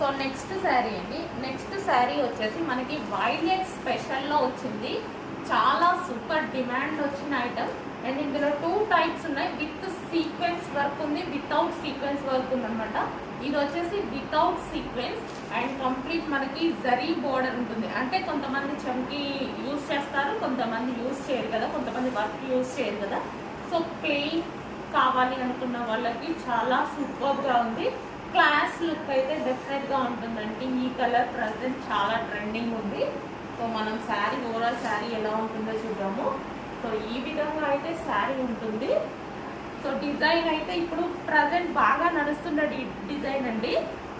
So next sari అండి. Next sari వచ్చేసి మనకి వైలెట్ స్పెషల్లో వచ్చింది. చాలా సూపర్ డిమాండ్ వచ్చిన ఐటమ్ అండ్ ఇందులో టూ టైప్స్ ఉన్నాయి. విత్ సీక్వెన్స్ వర్క్ ఉంది వితౌట్ సీక్వెన్స్ వర్క్ ఉంది అనమాట ఇది వచ్చేసి వితౌట్ సీక్వెన్స్ అండ్ కంప్లీట్ మనకి జరీ బోర్డర్ ఉంటుంది. అంటే కొంతమంది చంకి యూస్ చేస్తారు కొంతమంది యూస్ చేయరు కదా. కొంతమంది వర్క్ యూస్ చేయరు కదా. సో ప్లెయిన్ కావాలి అనుకున్న వాళ్ళకి చాలా సూపర్గా ఉంది. క్లాస్ లుక్ అయితే డెఫినెట్గా ఉంటుందండి. ఈ కలర్ ప్రజెంట్ చాలా ట్రెండింగ్ ఉంది. సో మనం శారీ ఓవరాల్ శారీ ఎలా ఉంటుందో చూద్దాము. సో ఈ విధంగా అయితే శారీ ఉంటుంది. సో డిజైన్ అయితే ఇప్పుడు ప్రజెంట్ బాగా నడుస్తున్న డి- డిజైన్ అండి.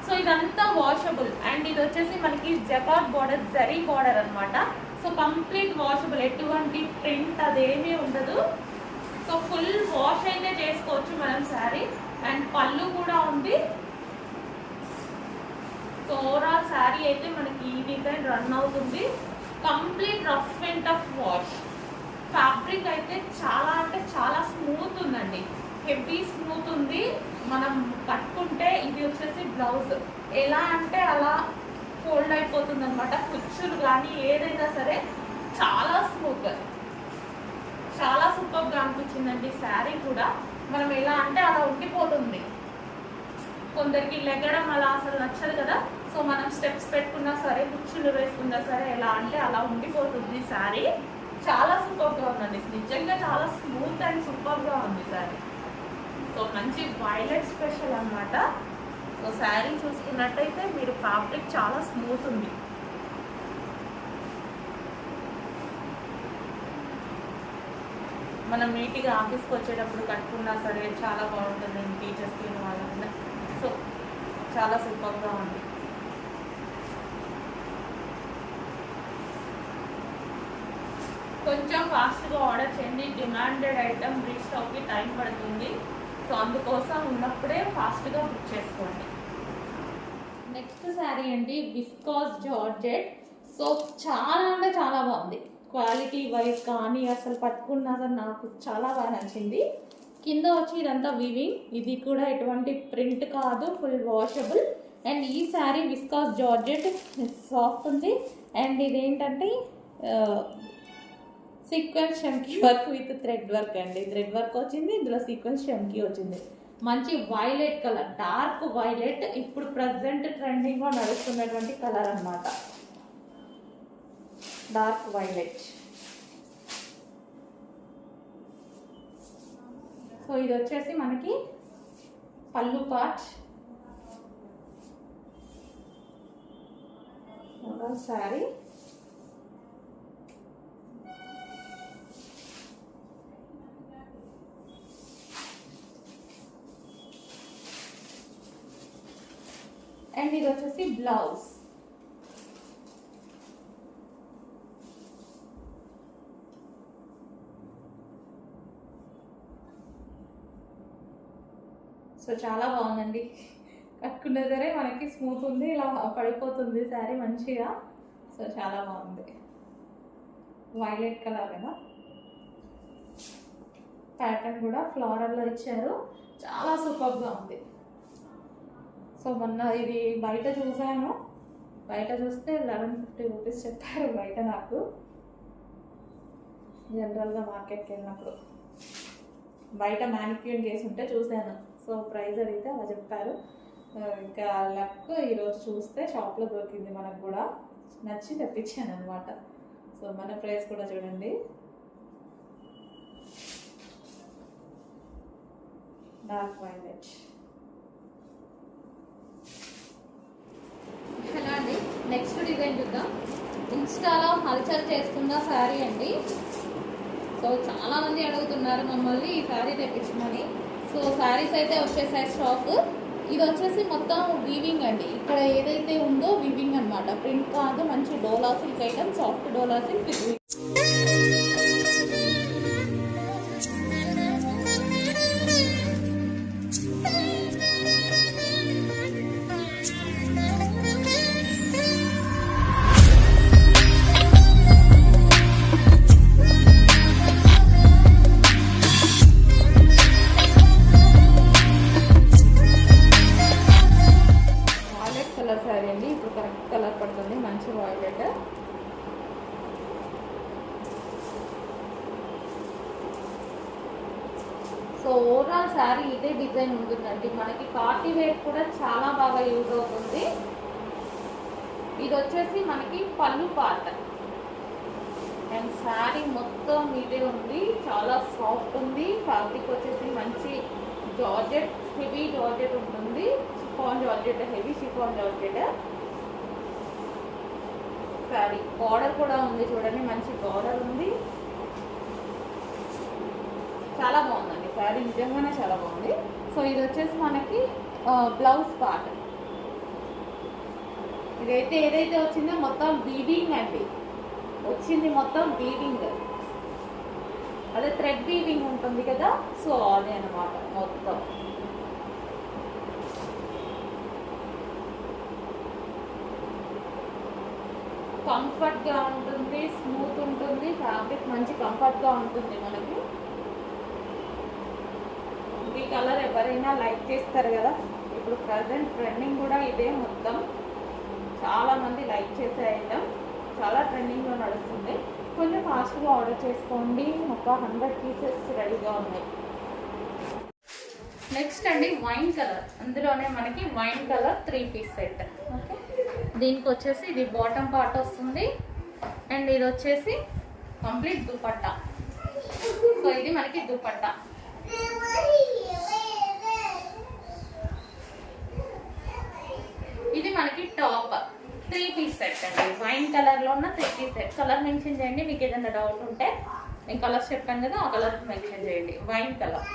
సో ఇదంతా వాషబుల్ అండ్ ఇది వచ్చేసి మనకి జపార్ బార్డర్ జరీ బార్డర్ అనమాట సో కంప్లీట్ వాషబుల్ ఎటువంటి ప్రింట్ అదేమీ ఉండదు. సో ఫుల్ వాష్ అయితే చేసుకోవచ్చు మనం శారీ అండ్ పళ్ళు కూడా ఉంది. సో ఓవరాల్ శారీ అయితే మనకి ఈ డిజైన్ రన్ అవుతుంది. Complete rough and tough wash fabric అయితే చాలా అంటే చాలా స్మూత్ ఉందండి. హెవీ స్మూత్ ఉంది. మనం కట్టుకుంటే ఇది వచ్చేసి బ్లౌజ్ ఎలా అంటే అలా ఫోల్డ్ అయిపోతుంది అనమాట కుచ్చులు కానీ ఏదైనా సరే చాలా స్మూత్ చాలా సూపర్గా అనిపించిందండి శారీ కూడా. మనం ఎలా అంటే అలా ఉండిపోతుంది. కొందరికి లెగ్గడం అలా అసలు నచ్చదు కదా. సో మనం స్టెప్స్ పెట్టుకున్నా సరే కుర్చీలు వేసుకున్నా సరే ఎలా అంటే అలా ఉండిపోతుంది శారీ చాలా సూపర్గా ఉందండి. నిజంగా చాలా స్మూత్ అండ్ సూపర్గా ఉంది శారీ సో మంచి వైలెట్ స్పెషల్ అనమాట సో శారీ చూసుకున్నట్టయితే మీరు ఫ్యాబ్రిక్ చాలా స్మూత్ ఉంది. మనం నీట్గా ఆఫీస్కి వచ్చేటప్పుడు కట్టుకున్నా సరే చాలా బాగుంటుంది టీచర్స్కి వాళ్ళకి సో చాలా సూపర్గా ఉంది కొంచెం ఫాస్ట్గా ఆర్డర్ చేయండి. డిమాండెడ్ ఐటమ్ రీచ్ అవుకి టైం పడుతుంది. సో అందుకోసం ఉన్నప్పుడే ఫాస్ట్గా బుక్ చేసుకోండి. నెక్స్ట్ శారీ అండి విస్కాస్ జార్జెట్. సో చాలా అంటే చాలా బాగుంది. క్వాలిటీ వైజ్ కానీ అసలు పట్టుకున్నా అసలు నాకు చాలా బాగా నచ్చింది. కింద వచ్చి ఇదంతా వివింగ్ ఇది కూడా ఎటువంటి ప్రింట్ కాదు ఫుల్ వాషబుల్ అండ్ ఈ శారీ విస్కాస్ జార్జెట్ సాఫ్ట్ ఉంది. అండ్ ఇదేంటంటే సీక్వెన్స్ షంకీ వర్క్ విత్ థ్రెడ్ వర్క్ అండి. థ్రెడ్ వర్క్ వచ్చింది ఇందులో సీక్వెన్స్ షంకీ వచ్చింది. మంచి వైలెట్ కలర్ డార్క్ వైలెట్ ఇప్పుడు ప్రజెంట్ ట్రెండింగ్లో నడుస్తున్నటువంటి కలర్ అనమాట డార్క్ వైలెట్. సో ఇది వచ్చేసి మనకి పళ్ళు పార్ట్. శారీ. అండ్ ఇది వచ్చేసి బ్లౌజ్ సో చాలా బాగుందండి. కట్టుకున్న సరే మనకి స్మూత్ ఉంది ఇలా పడిపోతుంది శారీ మంచిగా. సో చాలా బాగుంది. వైలెట్ కలర్ కదా. ప్యాటర్న్ కూడా ఫ్లోరల్లో ఇచ్చారు. చాలా సూపర్గా ఉంది. సో మొన్న ఇది బయట చూసాను. బయట చూస్తే లెవెన్ ఫిఫ్టీ రూపీస్ చెప్పారు బయట నాకు. జనరల్గా మార్కెట్కి వెళ్ళినప్పుడు. బయట మ్యానిక్యూన్ చేసి ఉంటే చూశాను. సో ప్రైస్ అడిగితే అలా చెప్పారు. ఇంకా లక్ ఈరోజు చూస్తే షాప్లో దొరికింది మనకు కూడా. నచ్చి తెప్పించాను అనమాట సో మన ప్రైస్ కూడా చూడండి. డార్క్ వైలెట్ హలో అండి నెక్స్ట్ డిజైన్ చూద్దాం చాలా హల్చల్ చేస్తున్న శారీ అండి. సో చాలా మంది అడుగుతున్నారు మమ్మల్ని ఈ శారీ తెప్పించమని. సో శారీస్ అయితే వచ్చేసాయి స్టాక్ ఇది వచ్చేసి మొత్తం వీవింగ్ అండి. ఇక్కడ ఏదైతే ఉందో వీవింగ్ అన్నమాట. ప్రింట్ కాదు మంచి dola silk item soft dola silk మంచి సో ఓవరాల్ శారీ ఇదే డిజైన్ ఉంటుందండి. మనకి పార్టీ వేర్ కూడా చాలా బాగా యూజ్ అవుతుంది. ఇది వచ్చేసి మనకి పళ్ళు పార్ట్ అండ్ శారీ మొత్తం ఇదే ఉంది. చాలా సాఫ్ట్ ఉంది. ఫ్యాబ్రిక్ వచ్చేసి మంచి జార్జెట్ హెవీ జార్జెట్ ఉంటుంది. Chiffon georgette heavy chiffon georgette. Sari border కూడా ఉంది చూడండి మంచి బార్డర్ ఉంది. చాలా బాగుందండి శారీ నిజంగానే చాలా బాగుంది. సో ఇది వచ్చేసి మనకి బ్లౌజ్ పార్ట్. ఇదైతే ఏదైతే వచ్చిందో మొత్తం బీడింగ్ అండి. వచ్చింది మొత్తం బీడింగ్ అదే థ్రెడ్ బీడింగ్ ఉంటుంది కదా? సో అదే అనమాట మొత్తం. కంఫర్ట్గా ఉంటుంది స్మూత్ ఉంటుంది ఫ్యాబ్రిక్ మంచి కంఫర్ట్గా ఉంటుంది మనకి. ఈ కలర్ ఎవరైనా లైక్ చేస్తారు కదా. ఇప్పుడు ప్రజెంట్ ట్రెండింగ్ కూడా ఇదే మొత్తం. చాలామంది లైక్ చేసే ఐటమ్. చాలా ట్రెండింగ్లో నడుస్తుంది. కొంచెం ఫాస్ట్గా ఆర్డర్ చేసుకోండి. ఒక హండ్రెడ్ పీసెస్ రెడీగా ఉన్నాయి. నెక్స్ట్ అండి వైన్ కలర్. అందులోనే మనకి wine colour three piece set. దీనికి వచ్చేసి ఇది బాటమ్ పార్ట్ వస్తుంది. అండ్ ఇది వచ్చేసి కంప్లీట్ దుపట్టా. సో ఇది మనకి దుపట్టా. ఇది మనకి టాప్ త్రీ పీస్ సెట్ అండి. వైన్ కలర్లో ఉన్న three piece set colour mention చేయండి. మీకు ఏదైనా డౌట్ ఉంటే నేను కలర్స్ చెప్పాను కదా ఆ కలర్ మెన్షన్ చేయండి. Wine colour